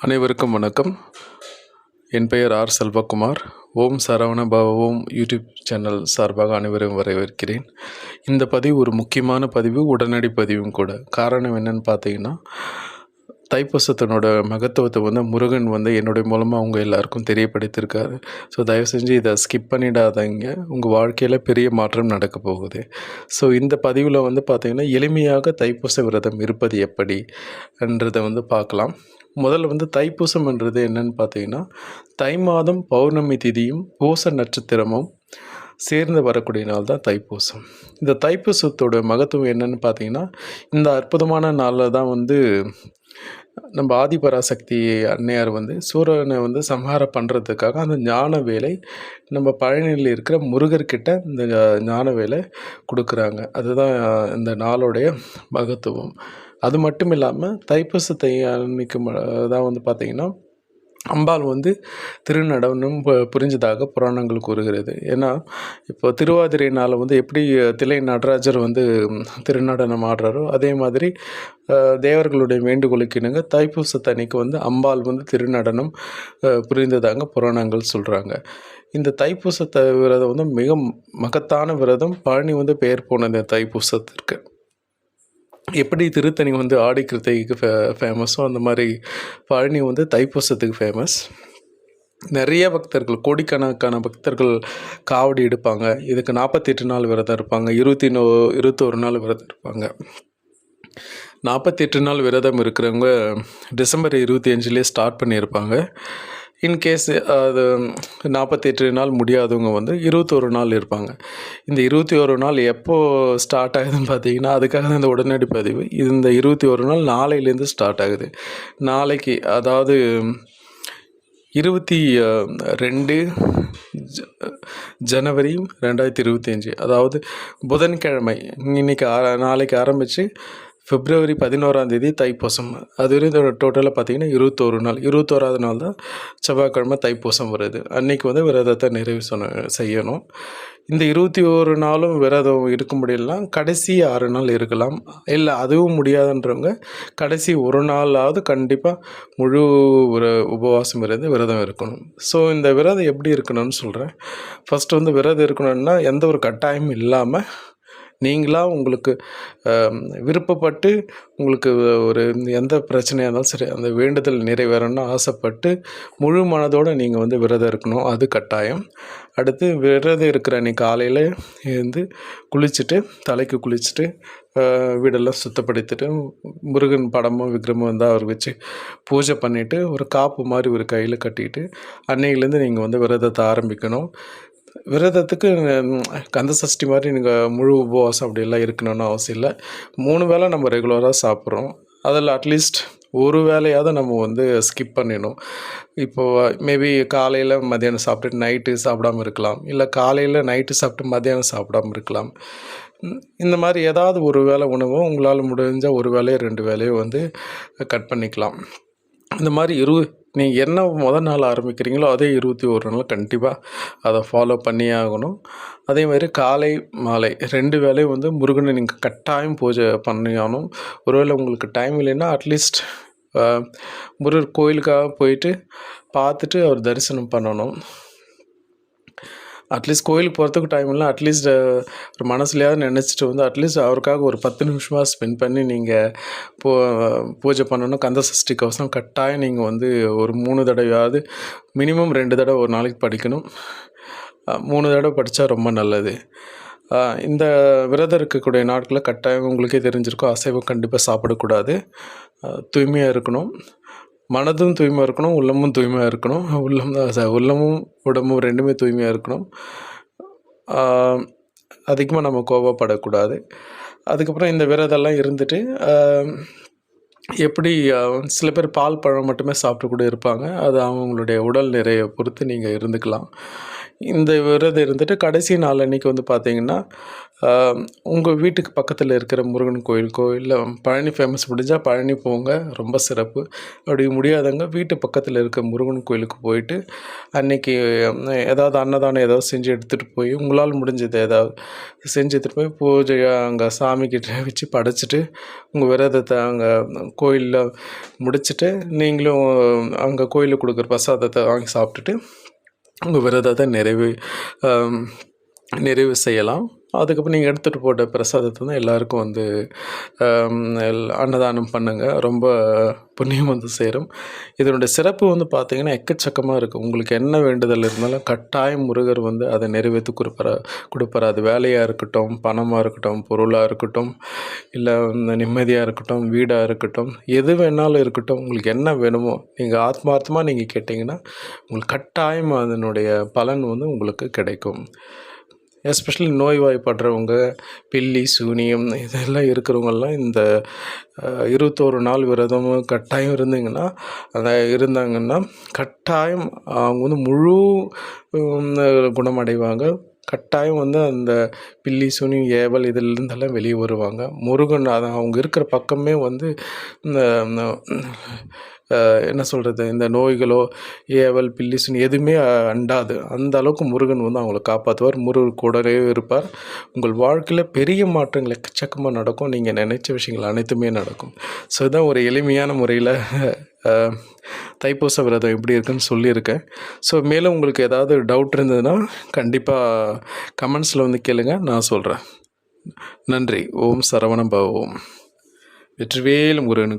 அனைவருக்கும் வணக்கம். என் பெயர் ஆர் செல்வகுமார். ஓம் சரவண பவ ஓம் யூடியூப் சேனல் சார்பாக அனைவரும் வரவேற்கிறேன். இந்த பதிவு ஒரு முக்கியமான பதிவு உடனடி பதிவும் கூட. காரணம் என்னன்னு பார்த்தீங்கன்னா தைப்பூசத்தினோட மகத்துவத்தை வந்து முருகன் வந்து என்னுடைய மூலமாக அவங்க எல்லாருக்கும் தெரியப்படுத்தியிருக்காரு. ஸோ தயவு செஞ்சு இதை ஸ்கிப் பண்ணிடாதீங்க. உங்கள் வாழ்க்கையில் பெரிய மாற்றம் நடக்க போகுது. ஸோ இந்த பதிவில் வந்து பார்த்திங்கன்னா எளிமையாக தைப்பூச விரதம் இருப்பது எப்படி என்றதை வந்து பார்க்கலாம். முதல்ல வந்து தைப்பூசம்ன்றது என்னன்னு பார்த்தீங்கன்னா தை மாதம் பௌர்ணமி திதியும் பூச நட்சத்திரமும் சேர்ந்து வரக்கூடிய நாள் தான் தைப்பூசம். இந்த தைப்பூசத்தோட மகத்துவம் என்னன்னு பார்த்தீங்கன்னா இந்த அற்புதமான நாளில் தான் வந்து நம்ம ஆதிபராசக்தி அன்னையார் வந்து சூரியனை வந்து சம்ஹாரம் பண்ணுறதுக்காக அந்த ஞான வேலை நம்ம பழனியில் இருக்கிற முருகர்கிட்ட இந்த ஞான வேலை கொடுக்குறாங்க. அதுதான் இந்த நாளுடைய மகத்துவம். அது மட்டும் இல்லாமல் தைப்பூசத்தை அன்னைக்கு தான் வந்து பார்த்திங்கன்னா அம்பாள் வந்து திருநடனம் பு- புரிஞ்சதாக புராணங்கள் கூறுகிறது. ஏன்னா இப்போ திருவாதிரை நாள் வந்து எப்படி திலை நடராஜர் வந்து திருநடனம் ஆடுறாரோ அதே மாதிரி தேவர்களுடைய வேண்டுகோளுக்கு இணங்க தைப்பூசத்தன்னைக்கு வந்து அம்பாள் வந்து திருநடனம் புரிந்ததாக புராணங்கள் சொல்கிறாங்க இந்த தைப்பூசத்தை விரதம் வந்து மிக மகத்தான விரதம். பழனி வந்து பெயர் போனது தைப்பூசத்திற்கு. எப்படி திருத்தணி வந்து ஆடி கிருத்திகைக்கு ஃபே ஃபேமஸோ அந்த மாதிரி பழனி வந்து தைப்பூசத்துக்கு ஃபேமஸ் நிறைய பக்தர்கள் கோடிக்கணக்கான பக்தர்கள் காவடி எடுப்பாங்க. இதுக்கு நாற்பத்தெட்டு நாள் விரதம் இருப்பாங்க. இருபத்தி நோ இருபத்தோரு நாள் விரதம் இருப்பாங்க. நாற்பத்தெட்டு நாள் விரதம் இருக்கிறவங்க டிசம்பர் இருபத்தி அஞ்சுலேயே ஸ்டார்ட் பண்ணியிருப்பாங்க. இன்கேஸ் uh, அது நாற்பத்தெட்டு நாள் முடியாதவங்க வந்து இருபத்தொரு நாள் இருப்பாங்க. இந்த இருபத்தி ஒரு நாள் எப்போது ஸ்டார்ட் ஆகுதுன்னு பார்த்தீங்கன்னா அதுக்காக தான் இந்த உடனடி பதிவு. இது இந்த இருபத்தி ஒரு நாள் நாளையிலேருந்து ஸ்டார்ட் ஆகுது. நாளைக்கு அதாவது இருபத்தி ரெண்டு ஜ- ஜனவரி ரெண்டாயிரத்தி இருபத்தி அஞ்சு. அதாவது புதன்கிழமை இன்னைக்கு ஆ நாளைக்கு ஆரம்பித்து பிப்ரவரி பதினோராம் தேதி தைப்பூசம். அது வரையும் டோட்டலாக பார்த்தீங்கன்னா இருபத்தோரு நாள். இருபத்தோராவது நாள் தான் செவ்வாய்க்கிழமை தைப்பூசம் வருது. அன்றைக்கி வந்து விரதத்தை நிறைவு சொன்ன செய்யணும். இந்த இருபத்தி ஒரு நாளும் விரதம் இருக்க முடியலனா கடைசி ஆறு நாள் இருக்கலாம். இல்லை அதுவும் முடியாதுன்றவங்க கடைசி ஒரு நாளாவது கண்டிப்பாக முழு ஒரு உபவாசம் இருந்து விரதம் இருக்கணும். ஸோ இந்த விரதம் எப்படி இருக்கணும்னு சொல்கிறேன் ஃபஸ்ட்டு வந்து விரதம் இருக்கணும்னா எந்த ஒரு கட்டாயமும் இல்லாமல் நீங்களாக உங்களுக்கு விருப்பப்பட்டு உங்களுக்கு ஒரு எந்த பிரச்சனையாக இருந்தாலும் சரி அந்த வேண்டுதல் நிறைவேறணும்னு ஆசைப்பட்டு முழு மனதோடு நீங்கள் வந்து விரதம் இருக்கணும். அது கட்டாயம். அடுத்து விரதம் இருக்கிற அன்னைக்கு காலையில் இருந்து குளிச்சுட்டு தலைக்கு குளிச்சுட்டு வீடெல்லாம் சுத்தப்படுத்திட்டு முருகன் படமும் விக்ரமும் வந்து அவர் வச்சு பூஜை பண்ணிவிட்டு ஒரு காப்பு மாதிரி ஒரு கையில் கட்டிட்டு அன்னையிலேருந்து நீங்கள் வந்து விரதத்தை ஆரம்பிக்கணும். விரதத்துக்கு கந்த சஷ்டி மாதிரி நீங்கள் முழு உபவாசம் அப்படியெல்லாம் இருக்கணும்னு அவசியம் இல்லை. மூணு வேளை நம்ம ரெகுலராக சாப்பிட்றோம். அதில் அட்லீஸ்ட் ஒரு வேலையாவது நம்ம வந்து ஸ்கிப் பண்ணிடணும். இப்போது மேபி காலையில் மத்தியானம் சாப்பிட்டு நைட்டு சாப்பிடாம இருக்கலாம். இல்லை காலையில் நைட்டு சாப்பிட்டு மதியானம் சாப்பிடாம இருக்கலாம். இந்த மாதிரி ஏதாவது ஒரு வேளை உணவும் உங்களால் முடிஞ்சால் ஒரு வேலையோ ரெண்டு வேலையோ வந்து கட் பண்ணிக்கலாம். இந்த மாதிரி இரு நீங்கள் என்ன முதல் நாள் ஆரம்பிக்கிறீங்களோ அதே இருபத்தி ஒரு நாள் கண்டிப்பாக அதை ஃபாலோ பண்ணியே ஆகணும். அதே மாதிரி காலை மாலை ரெண்டு வேலையும் வந்து முருகனை நீங்கள் கட்டாயம் பூஜை பண்ணியாகணும். ஒருவேளை உங்களுக்கு டைம் இல்லைன்னா அட்லீஸ்ட் முருகர் கோயிலுக்காக போயிட்டு பார்த்துட்டு அவர் தரிசனம் பண்ணணும். அட்லீஸ்ட் கோயிலுக்கு போகிறதுக்கு டைம் இல்லை அட்லீஸ்ட் ஒரு மனசுலையாவது நினச்சிட்டு வந்து அட்லீஸ்ட் அவருக்காக ஒரு பத்து நிமிஷமாக ஸ்பெண்ட் பண்ணி நீங்கள் பூ பூஜை பண்ணணும். கந்த சஷ்டி கவசம் கட்டாயம் நீங்கள் வந்து ஒரு மூணு தடவையாவது மினிமம் ரெண்டு தடவை ஒரு நாளைக்கு படிக்கணும். மூணு தடவை படித்தா ரொம்ப நல்லது. இந்த விரதம் இருக்கக்கூடிய நாட்களில் கட்டாயம் உங்களுக்கே தெரிஞ்சிருக்கும் அசைவம் கண்டிப்பாக சாப்பிடக்கூடாது. தூய்மையாக இருக்கணும். மனதும் தூய்மையாக இருக்கணும் உள்ளமும் தூய்மையாக இருக்கணும். உள்ளம் தான் உள்ளமும் உடம்பும் ரெண்டுமே தூய்மையாக இருக்கணும். அதிகமாக நம்ம கோபப்படக்கூடாது அதுக்கப்புறம் இந்த விரதெல்லாம் இருந்துட்டு எப்படி சில பேர் பால் பழம் மட்டுமே சாப்பிட்டு கூட இருப்பாங்க. அது அவங்களுடைய உடல் நிறைய பொறுத்து நீங்கள் இருந்துக்கலாம். இந்த விரதம் இருந்துட்டு கடைசி நாள் அன்னைக்கு வந்து பார்த்தீங்கன்னா உங்கள் வீட்டுக்கு பக்கத்தில் இருக்கிற முருகன் கோயிலுக்கோ இல்லை பழனி ஃபேமஸ் முடிஞ்சால் பழனி போங்க ரொம்ப சிறப்பு. அப்படி முடியாதவங்க வீட்டு பக்கத்தில் இருக்க முருகன் கோயிலுக்கு போயிட்டு அன்னைக்கு ஏதாவது அன்னதானம் ஏதாவது செஞ்சு எடுத்துகிட்டு போய் உங்களால் முடிஞ்சது ஏதாவது செஞ்சு எடுத்துகிட்டு போய் பூஜை அங்கே சாமிக்கிட்ட வச்சு படைச்சிட்டு உங்கள் விரதத்தை அங்கே கோயிலில் முடிச்சுட்டு நீங்களும் அங்கே கோயிலுக்கு கொடுக்குற பிரசாதத்தை வாங்கி சாப்பிட்டுட்டு உங்கள் விரதத்தை நிறைவு நிறைவு செய்யலாம். அதுக்கப்புறம் நீங்கள் எடுத்துகிட்டு போட்ட பிரசாதத்தை வந்து எல்லாருக்கும் வந்து எல்- அன்னதானம் பண்ணுங்கள் ரொம்ப புண்ணியம் வந்து சேரும். இதனுடைய சிறப்பு வந்து பார்த்திங்கன்னா எக்கச்சக்கமாக இருக்குது உங்களுக்கு என்ன வேண்டுதல் இருந்தாலும் கட்டாயம் முருகர் வந்து அதை நிறைவேற்றி கொடுப்பார கொடுப்பார். அது வேலையாக இருக்கட்டும் பணமாக இருக்கட்டும் பொருளாக இருக்கட்டும் இல்லை நிம்மதியாக இருக்கட்டும் வீடாக இருக்கட்டும் எது வேணாலும் இருக்கட்டும் உங்களுக்கு என்ன வேணுமோ நீங்கள் ஆத்மார்த்தமாக நீங்கள் கேட்டிங்கன்னா உங்களுக்கு கட்டாயம் அதனுடைய பலன் வந்து உங்களுக்கு கிடைக்கும். எஸ்பெஷலி நோய்வாய்ப்படுறவங்க பில்லி சூனியம் இதெல்லாம் இருக்கிறவங்கெல்லாம் இந்த இருபத்தோரு நாள் விரதம் கட்டாயம் இருந்தீங்கன்னா அந்த இருந்தாங்கன்னா கட்டாயம் அவங்க வந்து முழு குணமடைவாங்க. கட்டாயம் வந்து அந்த பில்லி சுனி ஏவல் இதிலிருந்தெல்லாம் வெளியே வருவாங்க. முருகன் அதை அவங்க இருக்கிற பக்கமே வந்து இந்த என்ன சொல்கிறது இந்த நோய்களோ ஏவல் பில்லிஸ்னு எதுவுமே அண்டாது. அந்த அளவுக்கு முருகன் வந்து அவங்கள காப்பாற்றுவார் முருகன் கூடவே இருப்பார். உங்கள் வாழ்க்கையில் பெரிய மாற்றங்கள் எக்கச்சக்கமாக நடக்கும். நீங்கள் நினைச்ச விஷயங்கள் அனைத்துமே நடக்கும். ஸோ இதான் ஒரு எளிமையான முறையில் தைப்பூச விரதம் எப்படி இருக்குன்னு சொல்லியிருக்கேன். ஸோ மேலும் உங்களுக்கு ஏதாவது டவுட் இருந்ததுன்னா கண்டிப்பாக கமெண்ட்ஸில் வந்து கேளுங்க. நான் சொல்கிறேன் நன்றி. ஓம் சரவண பவ ஓம். வெற்றிவேல் முருகனுக்கு.